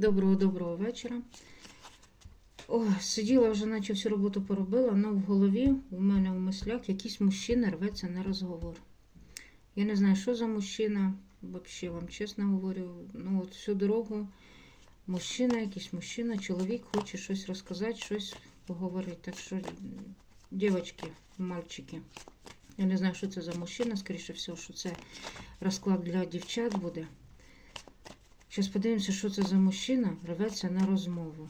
Доброго-доброго вечора. О, сиділа вже, наче всю роботу поробила, але в голові у мене в мислях якийсь мужчина рветься на розговор. Я не знаю, що за мужчина, взагалі вам чесно говорю. Ну, от всю дорогу мужчина, якийсь мужчина, чоловік хоче щось розказати, щось поговорити. Так що, дівчатки, мальчики, я не знаю, що це за мужчина, скоріше всього, що це розклад для дівчат буде. Зараз подивимося, що це за мужчина рветься на розмову.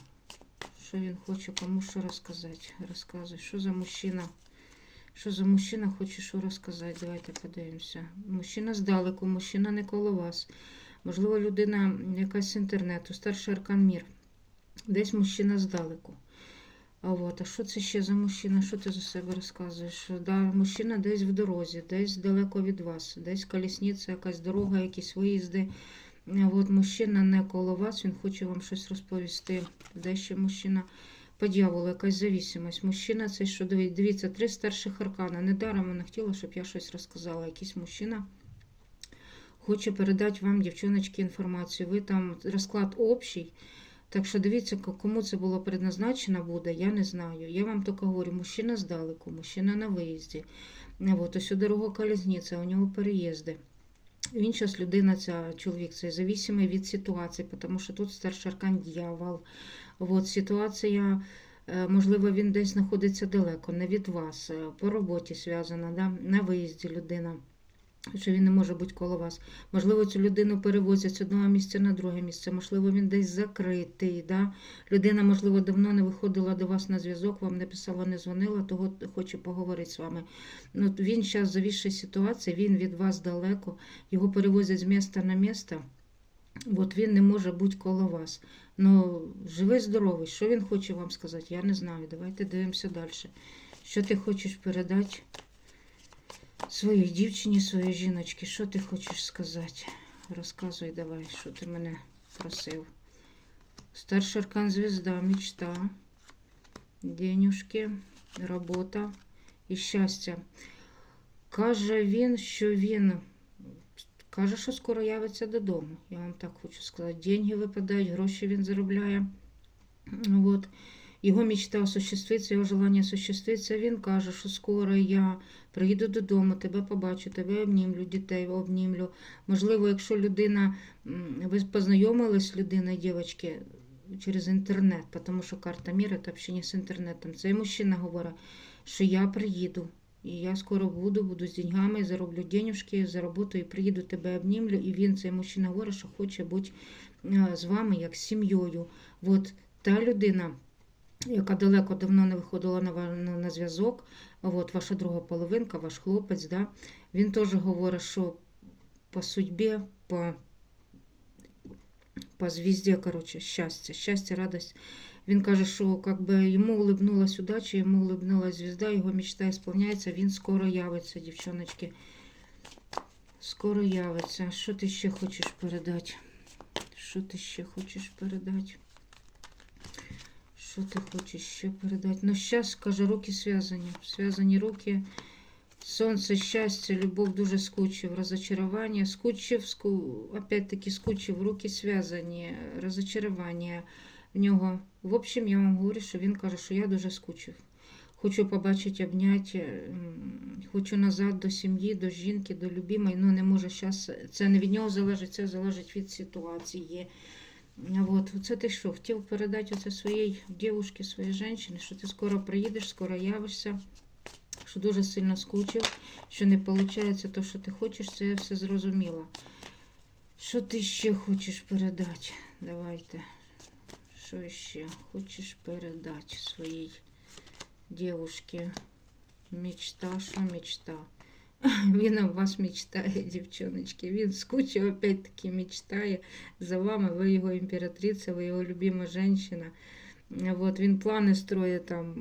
Що він хоче кому що розказати. Розказуй, що за мужчина? Що за мужчина хоче що розказати? Давайте подивимося. Мужчина здалеку, мужчина не коло вас. Можливо, людина якась з інтернету, старший аркан мір. Десь мужчина здалеку. А от, а що це ще за мужчина? Що ти за себе розказуєш? Да, мужчина десь в дорозі, десь далеко від вас, десь колісниця, якась дорога, якісь виїзди. От мужчина не коло вас, він хоче вам щось розповісти. Де ще мужчина по дьяволу, якась завісимость. Мужчина це що дивіться, три старших аркана. Недаром вона хотіла, щоб я щось розказала. Якийсь мужчина хоче передати вам, дівчоночки, інформацію. Ви там розклад общий. Так що дивіться, кому це було предназначено буде, я не знаю. Я вам тільки говорю, мужчина здалеку, мужчина на виїзді. От, ось у дорога колісниця, у нього переїзди. Він зараз людина, ця чоловік, це зависимий від ситуації, тому що тут старший аркан дьявол. От ситуація, е, можливо, він десь знаходиться далеко, не від вас, е, по роботі зв'язана, да? на виїзді людина. Що він не може бути коло вас. Можливо, цю людину перевозять з одного місця на друге місце, можливо, він десь закритий. Да? Людина, можливо, давно не виходила до вас на зв'язок, вам не писала, не дзвонила, того хоче поговорити з вами. Ну, Він зараз в завісшій ситуації, він від вас далеко, його перевозять з міста на місто. От він не може бути коло вас. Ну, живий, здоровий. Що він хоче вам сказати? Я не знаю. Давайте дивимося далі. Що ти хочеш передати своїй дівчині, своїй жіночці? Що ти хочеш сказати? Розказуй давай, що ти мене просив. Старший аркан звезда, мечта, денюжки, робота і щастя. Каже він, що він каже, що скоро явиться додому. Я вам так хочу сказати. Деньги випадають, гроші він заробляє. От. Його мечта осуществиться, його желання осуществиться. Він каже, що скоро я приїду додому, тебе побачу, тебе обнімлю, дітей обнімлю. Можливо, якщо людина, ви познайомились з людиною, дівчатки, через інтернет, тому що карта міра це общення з інтернетом. Цей мужчина говорить, що я приїду. І я скоро буду, буду з деньгами, зароблю денюжки, заработаю, приїду, тебе обнімлю. І він, цей мужчина, говорить, що хоче бути з вами як з сім'єю. От та людина, яка далеко давно не виходила на на, на зв'язок, от ваша друга половинка, ваш хлопець, да, він теж говорить, що по судьбі, по по звізді, коротше, щастя, щастя, радость. Він каже, що как би, йому улыбнулась удача, йому улыбнулась звізда, його мечта ісполняється, він скоро явиться, дівчоночки. Скоро явиться. Що ти ще хочеш передати? Що ти ще хочеш передати? Що ти хочеш ще передати? Ну, зараз, каже, руки зв'язані. Зв'язані руки. Сонце, щастя, любов дуже скучив, розочарування, скучив, ску... опять-таки скучив, руки зв'язані, розочарування в нього. В общем, я вам говорю, що він каже, що я дуже скучив. Хочу побачити, обняти, хочу назад до сім'ї, до жінки, до любимої. Ну, не може зараз. Це не від нього залежить, це залежить від ситуації. Вот, це ти що, хотів передати оце своїй дівушці, своїй жінці, що ти скоро приїдеш, скоро явишся, що дуже сильно скучив, що не виходить те, що ти хочеш, це я все зрозуміла. Що ти ще хочеш передати? Давайте. Що ще хочеш передати своїй дівушці? Мечта, що мечта? Він об вас мечтає, дівчоночки. Він скучив, опять-таки мечтає за вами. Ви його імператриця, ви його любима жінка. Вот, він плани строїть там.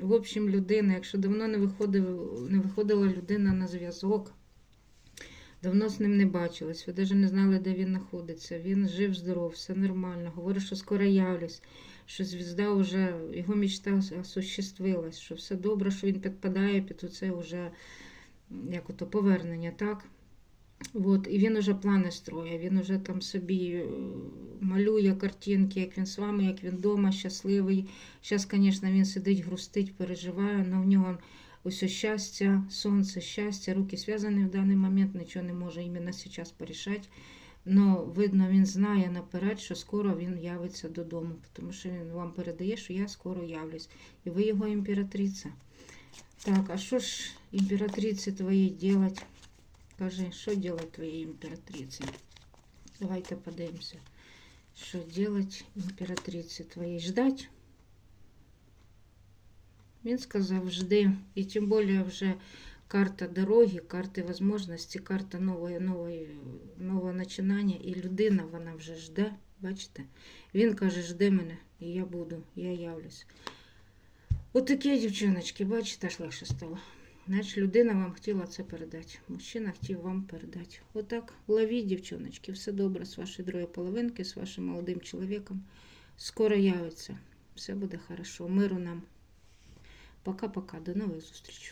В общем, людина, якщо давно не виходив, не виходила людина на зв'язок, давно з ним не бачились, ви навіть не знали, де він знаходиться. Він жив, здоров, все нормально. Говорить, що скоро явлюсь, що звізда вже, його мечта осуществилась, що все добре, що він підпадає під оце вже як ото повернення, так? От, і він уже плани строїть, він уже там собі е, малює картинки, як він з вами, як він вдома, щасливий. Зараз, звісно, він сидить, грустить, переживає, але в нього ось щастя, сонце, щастя, руки зв'язані в даний момент, нічого не може іменно зараз порішати. Но видно, він знає наперед, що скоро він явиться додому, тому що він вам передає, що я скоро явлюсь. І ви його імператриця. Так, а що ж імператриці твоїй делать? Скажи, що делать твоїй імператриці? Давайте подивимося. Що делать імператриці твоїй? Ждать? Він сказав, жди. І тим більше вже карта дороги, карти можливості, карта нової, нової, нового починання. І людина, вона вже жде. Бачите? Він каже, жди мене, і я буду, я явлюсь. От такі дівчиночки, бачите, аж легше стало. Значить, людина вам хотіла це передати. Мужчина хотів вам передати. Отак, ловіть, дівчоночки, все добре з вашої другої половинки, з вашим молодим чоловіком. Скоро явиться. Все буде хорошо. Миру нам. Пока-пока. До нових зустрічей.